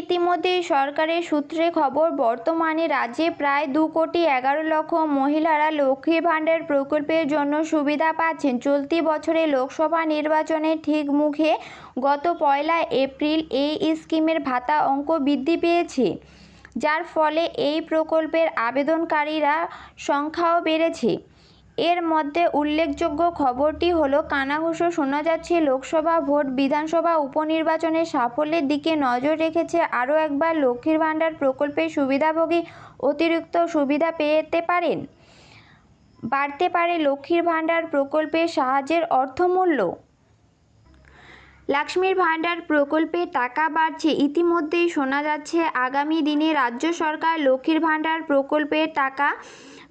ইতিমধ্যেই সরকারের সূত্রে খবর, বর্তমানে রাজ্যে প্রায় দু কোটি এগারো লক্ষ মহিলারা লক্ষ্মী ভাণ্ডার প্রকল্পের জন্য সুবিধা পাচ্ছেন। চলতি বছরে লোকসভা নির্বাচনের ঠিক মুখে গত পয়লা এপ্রিল এই স্কিমের ভাতা অঙ্ক বৃদ্ধি পেয়েছে, যার ফলে এই প্রকল্পের আবেদনকারীরা সংখ্যাও বেড়েছে। এর মধ্যে উল্লেখযোগ্য খবরটি হলো, কানাঘুষো শোনা যাচ্ছে, লোকসভা ভোট, বিধানসভা উপনির্বাচনের সাফল্যের দিকে নজর রেখেছে, আরও একবার লক্ষ্মীর ভাণ্ডার প্রকল্পের সুবিধাভোগী অতিরিক্ত সুবিধা পেতে পারেন। বাড়তে পারে লক্ষ্মীর ভাণ্ডার প্রকল্পের সাহায্যের অর্থমূল্য। লক্ষ্মীর ভাণ্ডার প্রকল্পে টাকা বাড়ছে, ইতিমধ্যেই শোনা যাচ্ছে, আগামী দিনে রাজ্য সরকার লক্ষ্মীর ভাণ্ডার প্রকল্পের টাকা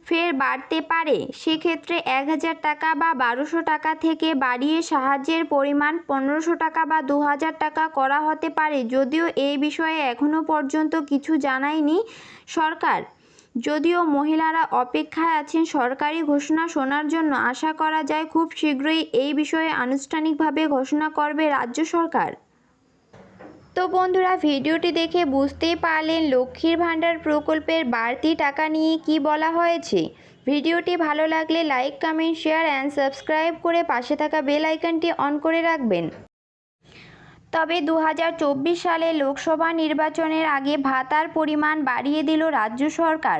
ফের বাড়তে পারে। সেক্ষেত্রে এক হাজার টাকা বা বারোশো টাকা থেকে বাড়িয়ে সাহায্যের পরিমাণ পনেরোশো টাকা বা দু হাজার টাকা করা হতে পারে। যদিও এই বিষয়ে এখনও পর্যন্ত কিছু জানায়নি সরকার। যদিও মহিলারা অপেক্ষায় আছেন সরকারি ঘোষণা শোনার জন্য, আশা করা যায় খুব শীঘ্রই এই বিষয়ে আনুষ্ঠানিকভাবে ঘোষণা করবে রাজ্য সরকার। তো বন্ধুরা, ভিডিওটি দেখে বুঝতেই পারলেন লক্ষ্মীর ভাণ্ডার প্রকল্পের বাড়তি টাকা নিয়ে কি বলা হয়েছে। ভিডিওটি ভালো লাগলে like, comment, share and subscribe করে পাশে থাকা বেল আইকনটি অন করে রাখবেন। তবে দু হাজার চব্বিশ সালে লোকসভা নির্বাচনের আগে ভাতার পরিমাণ বাড়িয়ে দিল রাজ্য সরকার।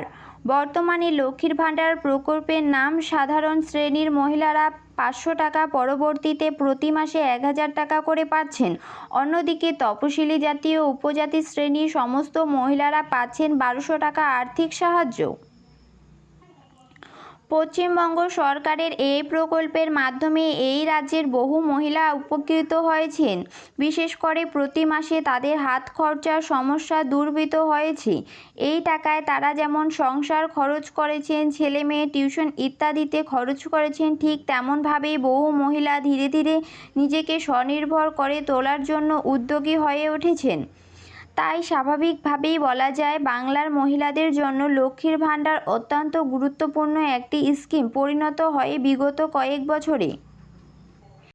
বর্তমানে লক্ষ্মীর ভাণ্ডার প্রকল্পের নাম সাধারণ শ্রেণির মহিলারা পাঁচশো টাকা পরবর্তীতে প্রতি মাসে এক হাজার টাকা করে পাচ্ছেন। অন্যদিকে তপশিলি জাতীয় উপজাতি শ্রেণির সমস্ত মহিলারা পাচ্ছেন বারোশো টাকা আর্থিক সাহায্য। পশ্চিমবঙ্গ সরকারের এই প্রকল্পের মাধ্যমে এই রাজ্যের বহু মহিলা উপকৃত হয়েছেন। বিশেষ করে প্রতি মাসে তাদের হাত খরচার সমস্যা দূরীভূত হয়েছে। এই টাকায় তারা যেমন সংসার খরচ করেছেন, ছেলে মেয়ে, টিউশন ইত্যাদিতে খরচ করেছেন, ঠিক তেমনভাবেই বহু মহিলা ধীরে ধীরে নিজেকে স্বনির্ভর করে তোলার জন্য উদ্যোগী হয়ে উঠেছেন। তাই স্বাভাবিকভাবেই বলা যায় বাংলার মহিলাদের জন্য লক্ষ্মীর ভাণ্ডার অত্যন্ত গুরুত্বপূর্ণ একটি স্কিম। পরিণত হয় বিগত কয়েক বছরে।